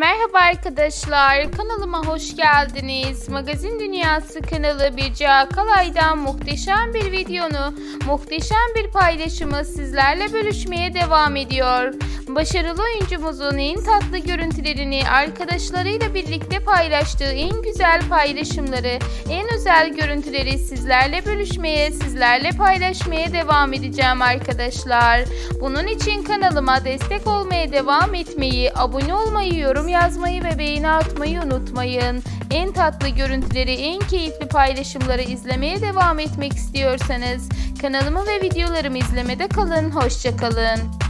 Merhaba arkadaşlar, kanalıma hoş geldiniz. Magazin Dünyası kanalı Birce Akalay'dan muhteşem bir videonu, muhteşem bir paylaşımı sizlerle bölüşmeye devam ediyor. Başarılı oyuncumuzun en tatlı görüntülerini arkadaşlarıyla birlikte paylaştığı en güzel paylaşımları, en özel görüntüleri sizlerle bölüşmeye, sizlerle paylaşmaya devam edeceğim arkadaşlar. Bunun için kanalıma destek olmaya devam etmeyi, abone olmayı, yorum yazmayı ve beğeni atmayı unutmayın. En tatlı görüntüleri, en keyifli paylaşımları izlemeye devam etmek istiyorsanız kanalımı ve videolarımı izlemede kalın. Hoşçakalın.